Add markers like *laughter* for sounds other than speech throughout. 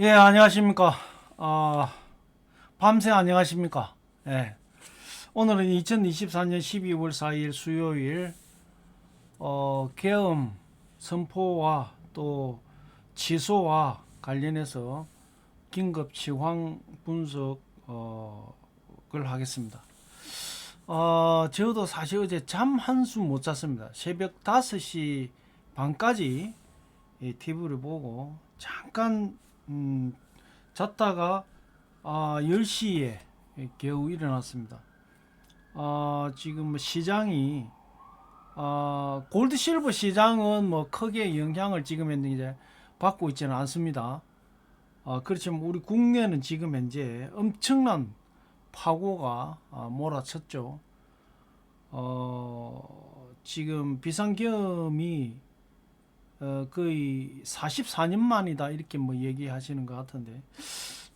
예, 안녕하십니까. 아, 밤새 안녕하십니까. 예. 오늘은 2024년 12월 4일 수요일, 어, 계엄 선포와 또 취소와 관련해서 긴급 치황 분석, 어, 을 하겠습니다. 어, 저도 사실 어제 잠 한숨 못 잤습니다. 새벽 5시 반까지 이 TV를 보고 잠깐 음, 잤다가 아, 10시에 겨우 일어났습니다. 아, 지금 뭐 시장이 아, 골드 실버 시장은 뭐 크게 영향을 지금 현재 이제 받고 있지는 않습니다. 아, 그렇지만 우리 국내는 지금 현재 엄청난 파고가 아, 몰아쳤죠. 어, 지금 비상계엄이 어, 거의 44년 만이다 이렇게 뭐 얘기하시는 것 같은데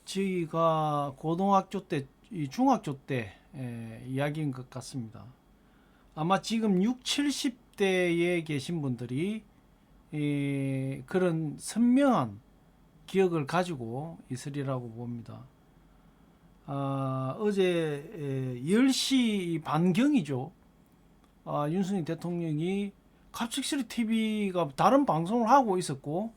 저희가 고등학교 때, 이 중학교 때 에, 이야기인 것 같습니다. 아마 지금 6, 70대에 계신 분들이 에, 그런 선명한 기억을 가지고 있으리라고 봅니다. 아, 어제 에, 10시 반경이죠. 아, 윤석열 대통령이 갑작스레 TV가 다른 방송을 하고 있었고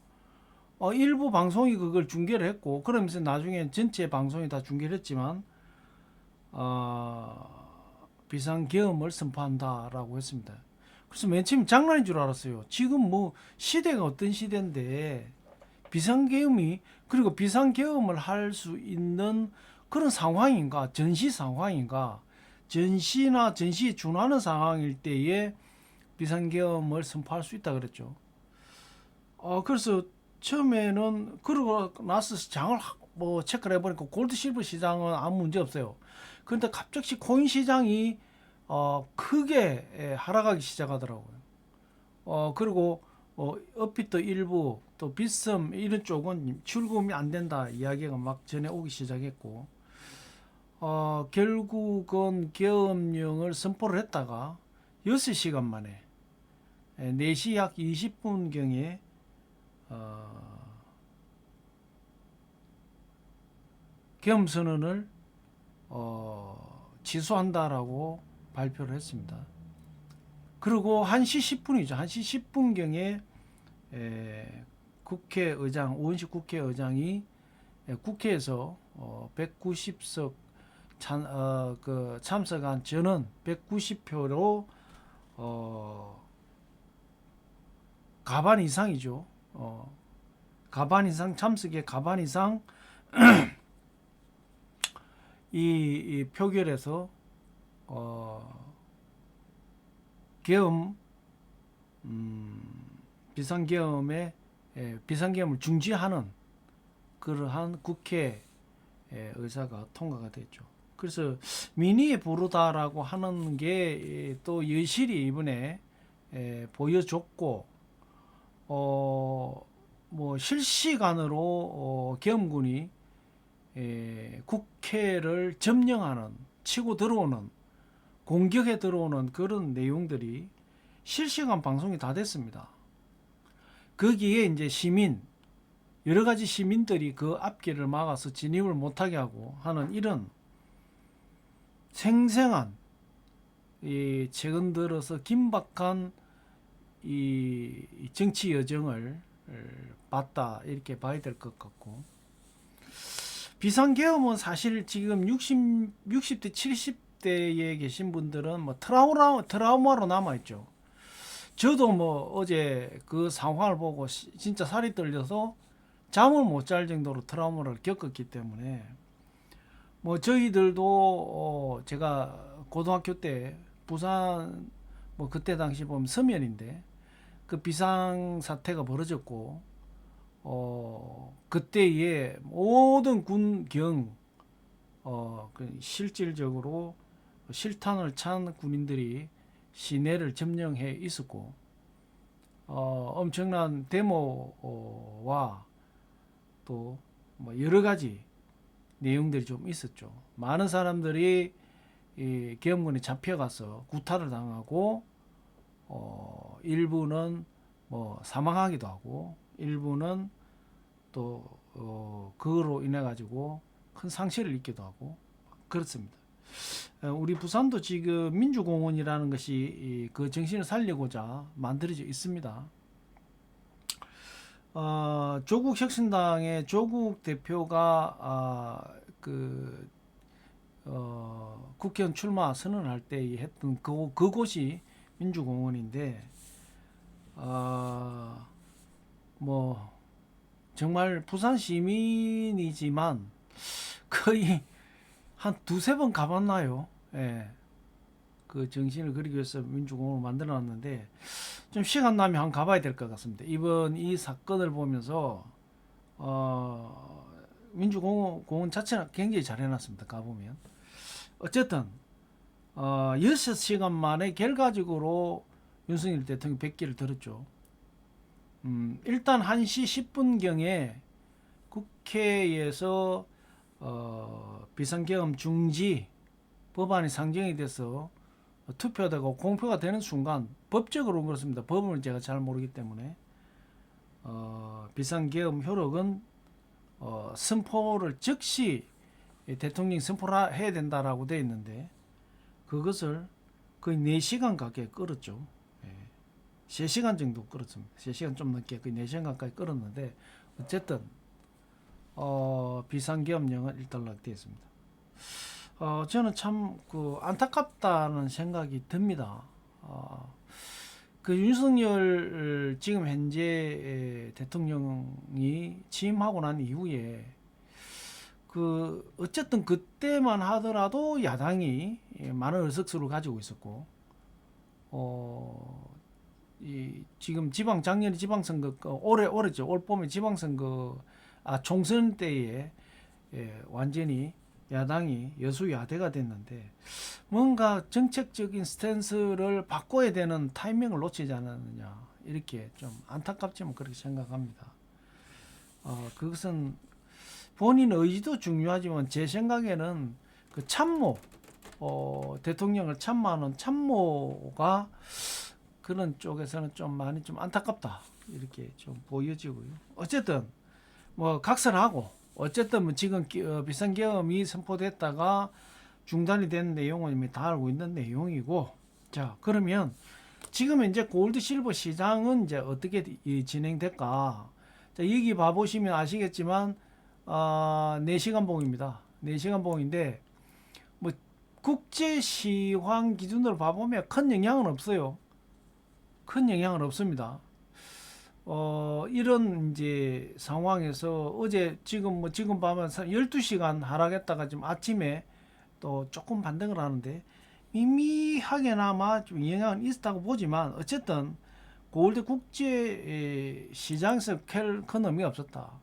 어, 일부 방송이 그걸 중계를 했고 그러면서 나중에 전체 방송이 다 중계를 했지만 어, 비상계엄을 선포한다라고 했습니다. 그래서 맨 처음 장난인 줄 알았어요. 지금 뭐 시대가 어떤 시대인데 비상계엄이 그리고 비상계엄을 할 수 있는 그런 상황인가 전시 상황인가 전시나 전시에 준하는 상황일 때에 비상계엄을 선포할 수 있다 그랬죠. 어 그래서 처음에는 그러고 나서 장을 하- 뭐 체크를 해보니까 골드 실버 시장은 아무 문제 없어요. 그런데 갑자기 코인 시장이 어 크게 예, 하락하기 시작하더라고요. 어 그리고 어 업비트 일부 또 비썸 이런 쪽은 출금이 안 된다 이야기가 막 전해 오기 시작했고 어 결국은 계엄령을 선포를 했다가 6시간 만에 4시 약 20분경에 어, 계엄 선언을 어, 취소한다라고 발표를 했습니다. 그리고 1시 10분이죠. 1시 10분경에 에, 국회의장 오은식 국회의장이 에, 국회에서 어, 190석 참, 어, 그 참석한 전원 190표로 어, 가반 이상이죠. 어, 가반 이상 참석의 가반 이상 *clears throat* 이, 이 표결에서 어, 계엄 음, 비상계엄에 에, 비상계엄을 중지하는 그러한 국회 에, 의사가 통과가 됐죠. 그래서 민의에 부르다라고 하는 게 또 여실히 이번에 에, 보여줬고 어, 뭐 실시간으로 어, 계엄군이 에, 국회를 점령하는 치고 들어오는 공격에 들어오는 그런 내용들이 실시간 방송이 다 됐습니다. 거기에 이제 시민 여러 가지 시민들이 그 앞길을 막아서 진입을 못하게 하고 하는 이런 생생한 이 최근 들어서 긴박한 이 정치 여정을 봤다 이렇게 봐야 될 것 같고 비상계엄은 사실 지금 60 60대 70대에 계신 분들은 뭐 트라우마 트라우마로 남아 있죠. 저도 뭐 어제 그 상황을 보고 시- 진짜 살이 떨려서 잠을 못 잘 정도로 트라우마를 겪었기 때문에 뭐 저희들도 어 제가 고등학교 때 부산 뭐 그때 당시 보면 서면인데 그 비상 사태가 벌어졌고 어 그때에 모든 군경 어그 실질적으로 실탄을 찬 군인들이 시내를 점령해 있었고 어 엄청난 데모와 또 뭐 여러 가지 내용들이 좀 있었죠. 많은 사람들이 이 계엄군에 잡혀가서 구타를 당하고 어 일부는 뭐 사망하기도 하고 일부는 또 어, 그거로 인해 가지고 큰 상실을 입기도 하고 그렇습니다. 어, 우리 부산도 지금 민주공원이라는 것이 이, 그 정신을 살리고자 만들어져 있습니다. 어, 조국 혁신당의 조국 대표가 아, 그 어, 국회의원 출마 선언할 때 했던 그, 그곳이 민주공원인데 어, 뭐 정말 부산 시민이지만 거의 한 두세 번 가봤나요? 예. 그 정신을 그리기 위해서 민주공원을 만들어 놨는데 좀 시간 나면 한번 가봐야 될 것 같습니다. 이번 이 사건을 보면서 어, 민주공원 공원 자체는 굉장히 잘 해놨습니다. 가보면 어쨌든 어, 6시간 만에 결과적으로 윤석열 대통령 100기를 들었죠. 음, 일단 1시 10분경에 국회에서 어, 비상계엄 중지 법안이 상정이 돼서 투표되고 공표가 되는 순간 법적으로 그렇습니다. 법을 제가 잘 모르기 때문에 어, 비상계엄 효력은 어, 선포를 즉시 대통령이 선포를 해야 된다라고 되어 있는데 그것을 거의 4시간 가까이 끌었죠. 예. 3시간 정도 끌었습니다. 3시간 좀 넘게 거의 4시간 가까이 끌었는데 어쨌든 어, 비상계엄령은 일단락되었습니다. 어, 저는 참 그 안타깝다는 생각이 듭니다. 어, 그 윤석열 지금 현재 대통령이 취임하고 난 이후에 그 어쨌든 그때만 하더라도 야당이 많은 의석수를 가지고 있었고 어, 이 지금 지방 작년 지방선거 어, 올해 올해죠 올 봄에 지방선거 아 총선 때에 예, 완전히 야당이 여수야대가 됐는데 뭔가 정책적인 스탠스를 바꿔야 되는 타이밍을 놓치지 않았느냐 이렇게 좀 안타깝지만 그렇게 생각합니다. 어, 그것은 본인 의지도 중요하지만 제 생각에는 그 참모 어, 대통령을 참모하는 참모가 그런 쪽에서는 좀 많이 좀 안타깝다. 이렇게 좀 보여지고요. 어쨌든 뭐 각설하고 어쨌든 뭐 지금 기- 어, 비상계엄이 선포됐다가 중단이 된 내용은 이미 다 알고 있는 내용이고. 자 그러면 지금 이제 골드 실버 시장은 이제 어떻게 이 진행될까? 자 여기 봐보시면 아시겠지만 아 4시간 봉입니다. 4시간 봉인데 뭐 국제 시황 기준으로 봐보면 큰 영향은 없어요. 큰 영향은 없습니다. 어, 이런 이제 상황에서 어제 지금 뭐 지금 보면 12시간 하락했다가 지금 아침에 또 조금 반등을 하는데 미미하게나마 좀 영향은 있었다고 보지만 어쨌든 골드 국제 에, 시장에서 큰 의미가 없었다.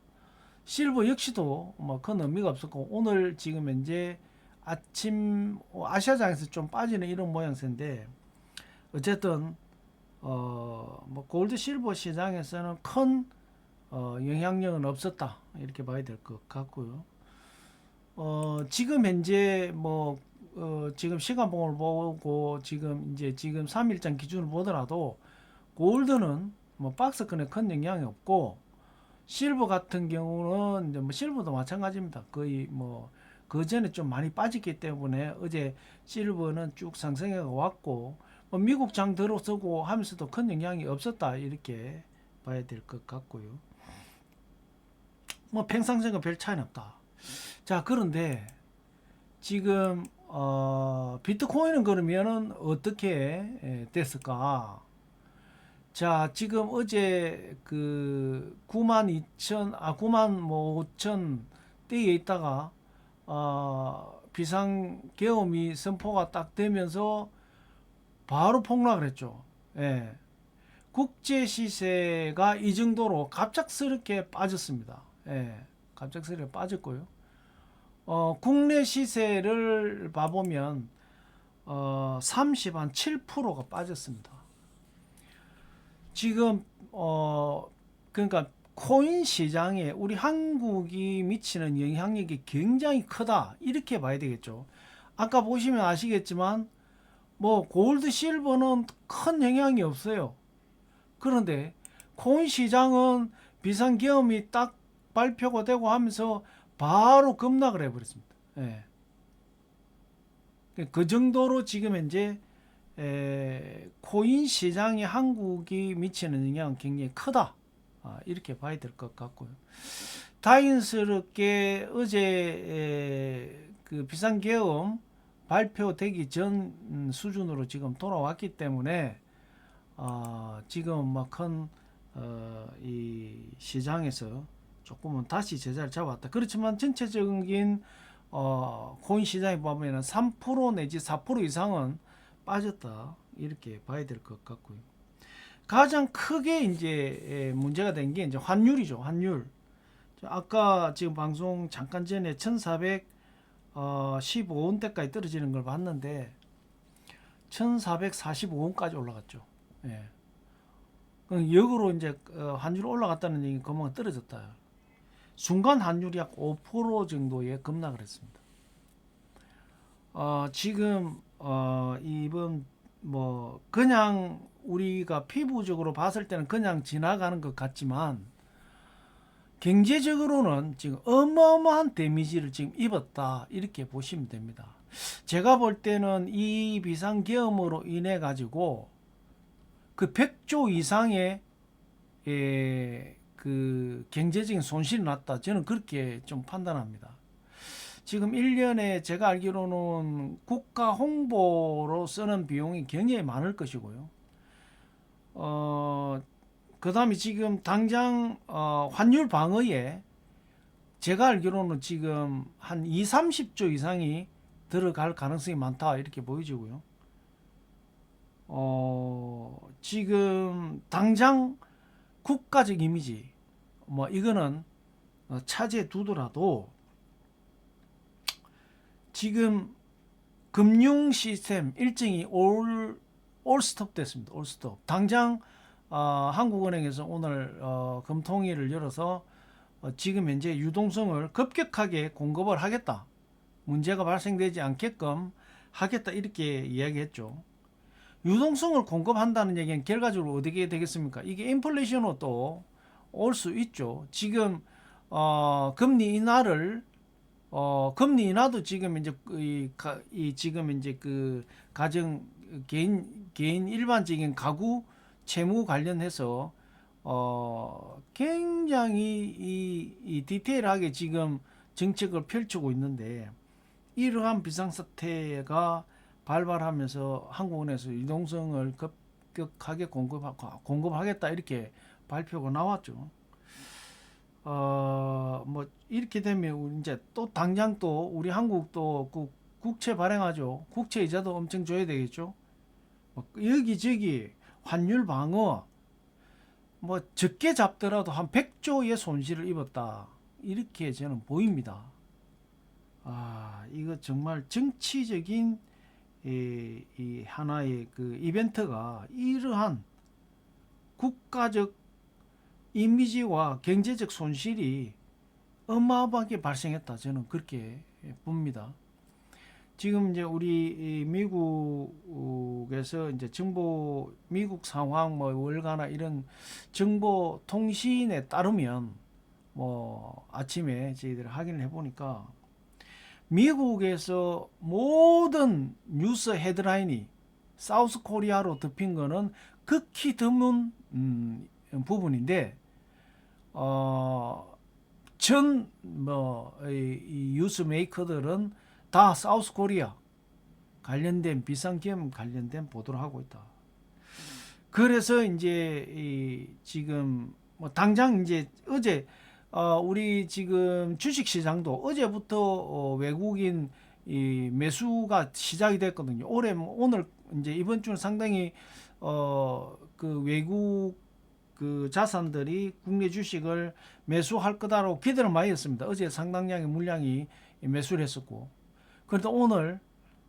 실버 역시도 뭐 큰 의미가 없었고 오늘 지금 현재 아침 어, 아시아장에서 좀 빠지는 이런 모양새인데 어쨌든 어, 뭐 골드 실버 시장에서는 큰 어, 영향력은 없었다 이렇게 봐야 될 것 같고요. 어, 지금 현재 뭐 어, 지금 시간봉을 보고 지금 이제 지금 3일장 기준을 보더라도 골드는 뭐 박스권에 큰 영향이 없고 실버 같은 경우는 이제 뭐 실버도 마찬가지입니다. 거의 뭐 그 전에 좀 많이 빠졌기 때문에 어제 실버는 쭉 상승해 왔고 뭐 미국 장 들어서고 하면서도 큰 영향이 없었다 이렇게 봐야 될 것 같고요. 뭐 평상시과 별 차이는 없다. 자 그런데 지금 어, 비트코인은 그러면은 어떻게 예, 됐을까? 자 지금 어제 그 9만 2천 아 9만 뭐 5천 대에 있다가 어, 비상 계엄이 선포가 딱 되면서 바로 폭락을 했죠. 예. 국제 시세가 이 정도로 갑작스럽게 빠졌습니다. 예. 갑작스럽게 빠졌고요. 어, 국내 시세를 봐보면 어, 30, 한 7%가 빠졌습니다. 지금 어, 그러니까 코인 시장에 우리 한국이 미치는 영향력이 굉장히 크다. 이렇게 봐야 되겠죠. 아까 보시면 아시겠지만 뭐 골드 실버는 큰 영향이 없어요. 그런데 코인 시장은 비상계엄이 딱 발표가 되고 하면서 바로 급락을 해버렸습니다. 예. 그 정도로 지금 현재 에, 코인 시장에 한국이 미치는 영향은 굉장히 크다. 아, 이렇게 봐야 될 것 같고요. 다행스럽게 어제 에, 그 비상계엄 발표되기 전 음, 수준으로 지금 돌아왔기 때문에 어, 지금 뭐큰이 어, 시장에서 조금은 다시 제자를 잡았다. 그렇지만 전체적인 어, 코인 시장에 보면 은 3% 내지 4% 이상은 빠졌다. 이렇게 봐야 될 것 같고요. 가장 크게 이제 에, 문제가 된 게 이제 환율이죠. 환율. 아까 지금 방송 잠깐 전에 1415원대까지 떨어지는 걸 봤는데 1445원까지 올라갔죠. 예. 그 역으로 이제 어, 환율 올라갔다는 얘기 그만 떨어졌다. 순간 환율이 약 5% 정도의 급락을 했습니다. 어, 지금 어, 이번 뭐 그냥 우리가 피부적으로 봤을 때는 그냥 지나가는 것 같지만 경제적으로는 지금 어마어마한 데미지를 지금 입었다 이렇게 보시면 됩니다. 제가 볼 때는 이 비상계엄으로 인해 가지고 그 100조 이상의 에, 그 경제적인 손실이 났다. 저는 그렇게 좀 판단합니다. 지금 1년에 제가 알기로는 국가 홍보로 쓰는 비용이 굉장히 많을 것이고요. 어, 그 다음에 지금 당장 어, 환율 방어에 제가 알기로는 지금 한 2, 30조 이상이 들어갈 가능성이 많다 이렇게 보여지고요. 어, 지금 당장 국가적 이미지 뭐 이거는 어, 차지해 두더라도 지금 금융 시스템 일정이 올, 올 스톱 됐습니다. 올 스톱. 당장 어, 한국은행에서 오늘 어, 금통위를 열어서 어, 지금 현재 유동성을 급격하게 공급을 하겠다. 문제가 발생되지 않게끔 하겠다 이렇게 이야기했죠. 유동성을 공급한다는 얘기는 결과적으로 어떻게 되겠습니까? 이게 인플레이션으로 또 올 수 있죠. 지금 어, 금리 인하를 어, 금리 인하도 지금 이제 이, 가, 이 지금 이제 그 가정 개인 개인 일반적인 가구 채무 관련해서 어, 굉장히 이, 이 디테일하게 지금 정책을 펼치고 있는데 이러한 비상사태가 발발하면서 한국은행에서 유동성을 급격하게 공급 공급하겠다 이렇게 발표가 나왔죠. 어, 뭐 이렇게 되면 이제 또 당장 또 우리 한국도 그 국채 발행하죠. 국채 이자도 엄청 줘야 되겠죠. 뭐 여기저기 환율 방어 뭐 적게 잡더라도 한 100조의 손실을 입었다. 이렇게 저는 보입니다. 아, 이거 정말 정치적인 이, 이 하나의 그 이벤트가 이러한 국가적 이미지와 경제적 손실이 어마어마하게 발생했다. 저는 그렇게 봅니다. 지금 이제 우리 미국에서 이제 정보 미국 상황 뭐 월가나 이런 정보 통신에 따르면 뭐 아침에 저희들 확인을 해보니까 미국에서 모든 뉴스 헤드라인이 사우스 코리아로 덮인 거는 극히 드문 음, 부분인데 어, 전뭐 이 뉴스 메이커들은 다 사우스 코리아 관련된 비상계엄 관련된 보도를 하고 있다. 그래서 이제 이 지금 뭐 당장 이제 어제 어 우리 지금 주식 시장도 어제부터 어 외국인 이 매수가 시작이 됐거든요. 올해 뭐 오늘 이제 이번 주는 상당히 어 그 외국 그 자산들이 국내 주식을 매수할 거다라고 기대를 많이 했습니다. 어제 상당량의 물량이 매수를 했었고 그런데 오늘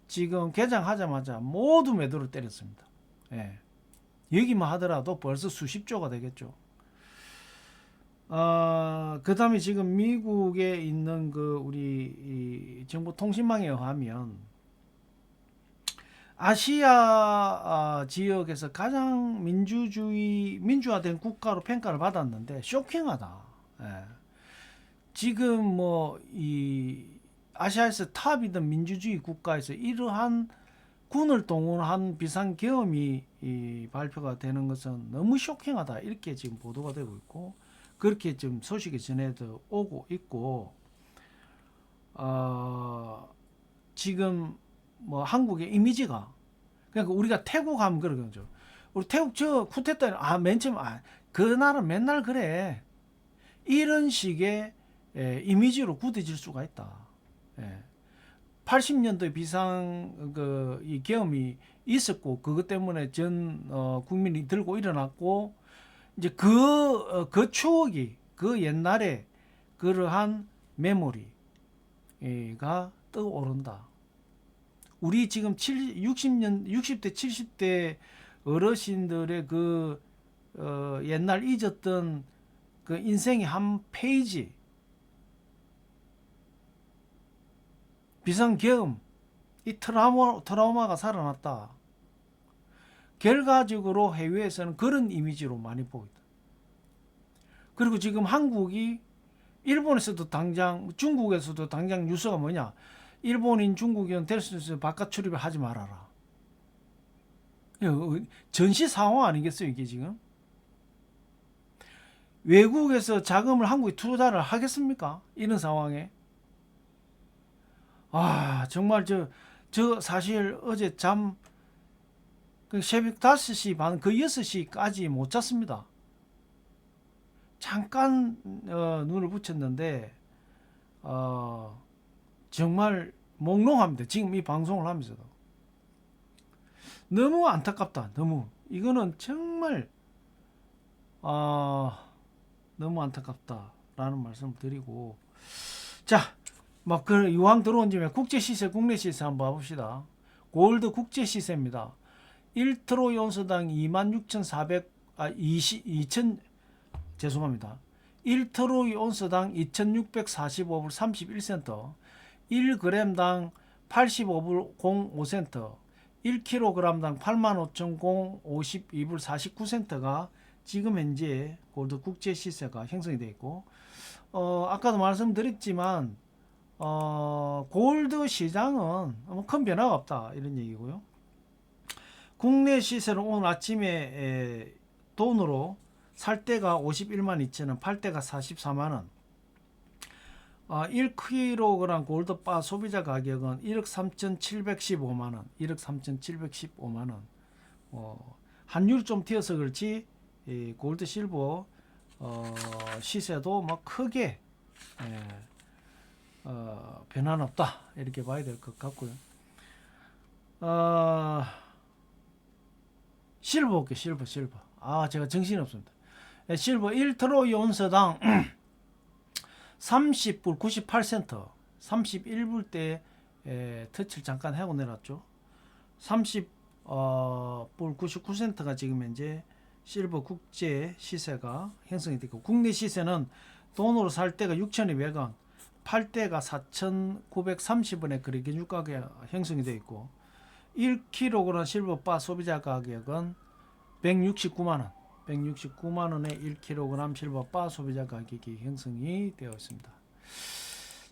지금 개장하자마자 모두 매도를 때렸습니다. 예. 여기만 하더라도 벌써 수십조가 되겠죠. 어, 그 다음에 지금 미국에 있는 그 우리 정보통신망에 의하면 아시아 어, 지역에서 가장 민주주의 민주화된 국가로 평가를 받았는데 쇼킹하다. 예. 지금 뭐 이 아시아에서 탑이던 민주주의 국가에서 이러한 군을 동원한 비상 계엄이 이 발표가 되는 것은 너무 쇼킹하다 이렇게 지금 보도가 되고 있고 그렇게 지금 소식이 전해져 오고 있고 어, 지금 뭐 한국의 이미지가 그러니까 우리가 태국 하면 그런 거죠. 우리 태국 저 쿠데타 아맨 처음 아그 나라 맨날 그래 이런 식의 예, 이미지로 굳어질 수가 있다. 예. 80년대 비상 그이 계엄이 있었고 그것 때문에 전 어, 국민이 들고 일어났고 이제 그, 어, 그 추억이 그 옛날에 그러한 메모리가 떠오른다. 우리 지금 7, 60년, 60대, 70대 어르신들의 그 어, 옛날 잊었던 그 인생의 한 페이지 비상계엄 이 트라우마, 트라우마가 살아났다. 결과적으로 해외에서는 그런 이미지로 많이 보고 있다. 그리고 지금 한국이 일본에서도 당장 중국에서도 당장 뉴스가 뭐냐 일본인 중국인 될 수 있어 바깥 출입을 하지 말아라. 이거 전시 상황 아니겠어요 이게 지금? 외국에서 자금을 한국에 투자를 하겠습니까? 이런 상황에 아 정말 저 저 사실 어제 잠 그 새벽 5시 반, 그 6시까지 못 잤습니다. 잠깐 어, 눈을 붙였는데 어, 정말 몽롱합니다. 지금 이 방송을 하면서도 너무 안타깝다. 너무 이거는 정말 어, 너무 안타깝다 라는 말씀을 드리고 자, 막 그 이왕 들어온 김에 국제 시세, 국내 시세 한번 봐봅시다. 골드 국제 시세입니다. 1트로 연수당 26,400, 아, 20, 2천, 죄송합니다. 1트로 온스당 2,645불 31센트, 1g당 85불 05센트, 1kg당 85,052불 49센트가 지금 현재 골드 국제 시세가 형성이 되어 있고, 어, 아까도 말씀드렸지만, 어, 골드 시장은 뭐큰 변화가 없다. 이런 얘기고요. 국내 시세는 오늘 아침에 에, 돈으로 살 때가 51만 2천 원, 팔 때가 44만 원. 어, 1kg 골드바 소비자 가격은 1억 3,715만 원, 1억 3,715만 원. 어, 환율 좀 튀어서 그렇지 이 골드 실버 어, 시세도 뭐 크게 예, 어, 변화는 없다 이렇게 봐야 될 것 같고요. 어, 실버 볼게요. 실버 실버. 아 제가 정신이 없습니다. 예, 실버 1트로 온서당 *clears throat* 30불 98센트 31불 때 에, 터치를 잠깐 하고 내놨죠. 30불 어, 99센트가 지금 현재 실버 국제 시세가 형성이 되고 국내 시세는 돈으로 살 때가 6,200원, 팔 때가 4,930원에 그렇게 유가가 형성이 되어 있고 1kg 실버 바 소비자 가격은 169만 원, 169만 원에 1kg 실버 바 소비자 가격이 형성이 되어 있습니다.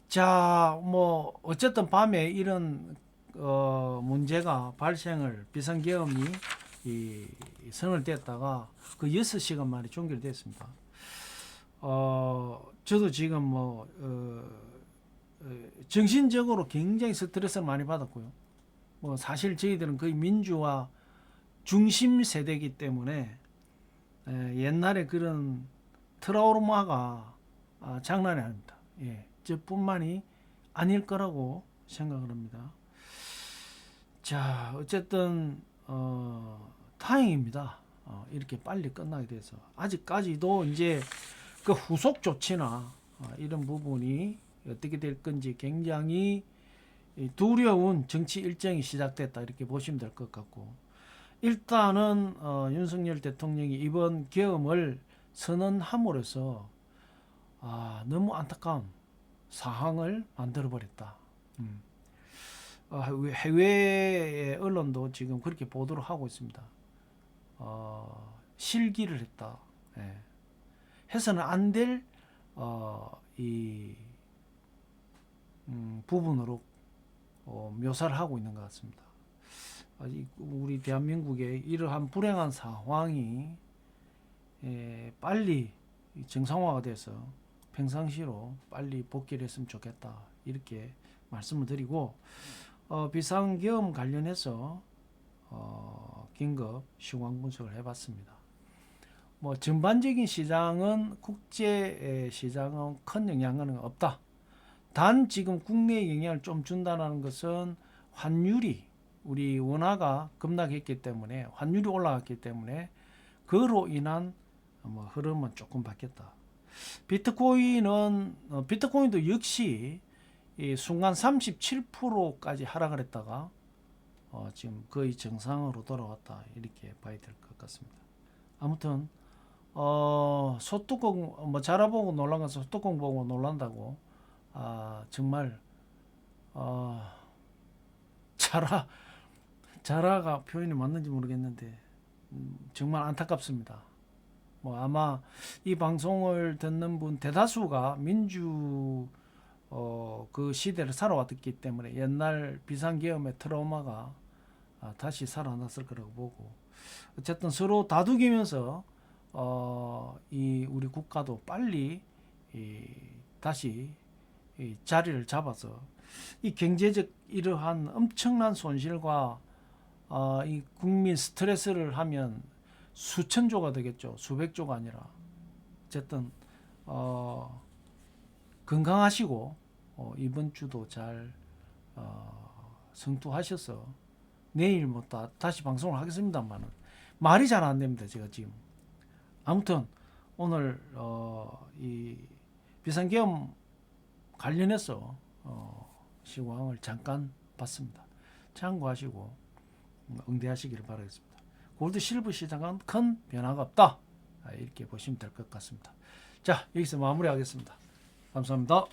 자, 뭐 어쨌든 밤에 이런 어, 문제가 발생을 비상계엄이 이 선을 뗐다가 그 6시간 만에 종결됐습니다. 어, 저도 지금 뭐 어, 어, 정신적으로 굉장히 스트레스를 많이 받았고요. 뭐 사실 저희들은 거의 민주화 중심 세대이기 때문에 에, 옛날에 그런 트라우마가 아, 장난이 아닙니다. 예, 저뿐만이 아닐 거라고 생각을 합니다. 자, 어쨌든 어, 다행입니다. 어, 이렇게 빨리 끝나게 돼서 아직까지도 이제 그 후속 조치나 어, 이런 부분이 어떻게 될 건지 굉장히 이 두려운 정치 일정이 시작됐다 이렇게 보시면 될 것 같고 일단은 어, 윤석열 대통령이 이번 계엄을 선언함으로써 아, 너무 안타까운 상황을 만들어 버렸다. 음. 어, 해외 언론도 지금 그렇게 보도를 하고 있습니다. 어, 실기를 했다. 예. 해서는 안될 어, 이 음, 부분으로 어, 묘사를 하고 있는 것 같습니다. 우리 대한민국의 이러한 불행한 상황이 에, 빨리 정상화가 돼서 평상시로 빨리 복귀를 했으면 좋겠다 이렇게 말씀을 드리고 어, 비상계엄 관련해서 어, 긴급 시황 분석을 해봤습니다. 뭐 전반적인 시장은 국제 시장은 큰 영향은 없다. 단 지금 국내에 영향을 좀 준다는 것은 환율이 우리 원화가 급락했기 때문에 환율이 올라갔기 때문에 그로 인한 뭐 흐름은 조금 바뀌었다. 비트코인은 어, 비트코인도 역시 이 순간 37%까지 하락을 했다가 어, 지금 거의 정상으로 돌아왔다 이렇게 봐야 될 것 같습니다. 아무튼 어, 소뚜껑 뭐 자라보고 놀란 것은 소뚜껑 보고 놀란다고 아 정말 어, *laughs* 자라 자라가 표현이 맞는지 모르겠는데 음, 정말 안타깝습니다. 뭐 아마 이 방송을 듣는 분 대다수가 민주 어, 그 시대를 살아왔기 때문에 옛날 비상계엄의 트라우마가 아, 다시 살아났을 거라고 보고 어쨌든 서로 다투기면서 어, 이 우리 국가도 빨리 이, 다시 이 자리를 잡아서 이 경제적 이러한 엄청난 손실과 어, 이 국민 스트레스를 하면 수천 조가 되겠죠. 수백 조가 아니라 어쨌든 어, 건강하시고 어, 이번 주도 잘 어, 성투하셔서 내일 뭐 다, 다시 방송을 하겠습니다만은 말이 잘 안 됩니다. 제가 지금 아무튼 오늘 어, 이 비상계엄 관련해서 어, 시황을 잠깐 봤습니다. 참고하시고 음, 응대하시기를 바라겠습니다. 골드 실버 시장은 큰 변화가 없다. 아, 이렇게 보시면 될 것 같습니다. 자 여기서 마무리하겠습니다. 감사합니다.